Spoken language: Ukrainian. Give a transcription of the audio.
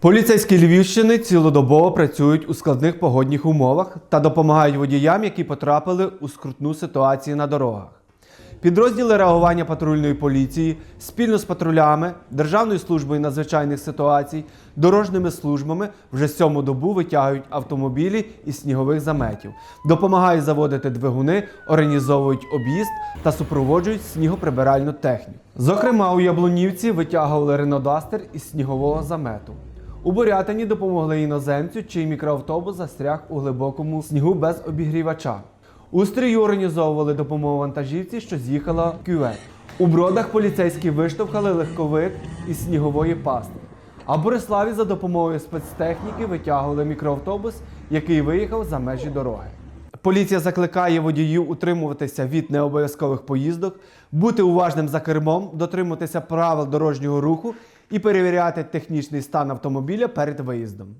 Поліцейські Львівщини цілодобово працюють у складних погодних умовах та допомагають водіям, які потрапили у скрутну ситуацію на дорогах. Підрозділи реагування патрульної поліції спільно з патрулями, Державною службою надзвичайних ситуацій, дорожніми службами вже сьому добу витягують автомобілі із снігових заметів, допомагають заводити двигуни, організовують об'їзд та супроводжують снігоприбиральну техніку. Зокрема, у Яблунівці витягували Ренодастер із снігового замету. У Борятині допомогли іноземцю, чий мікроавтобус застряг у глибокому снігу без обігрівача. У Стрию організовували допомогу вантажівці, що з'їхала в кювет. У бродах поліцейські виштовхали легковик із снігової пасти. А Бориславі за допомогою спецтехніки витягували мікроавтобус, який виїхав за межі дороги. Поліція закликає водіїв утримуватися від необов'язкових поїздок, бути уважним за кермом, дотримуватися правил дорожнього руху і перевіряти технічний стан автомобіля перед виїздом.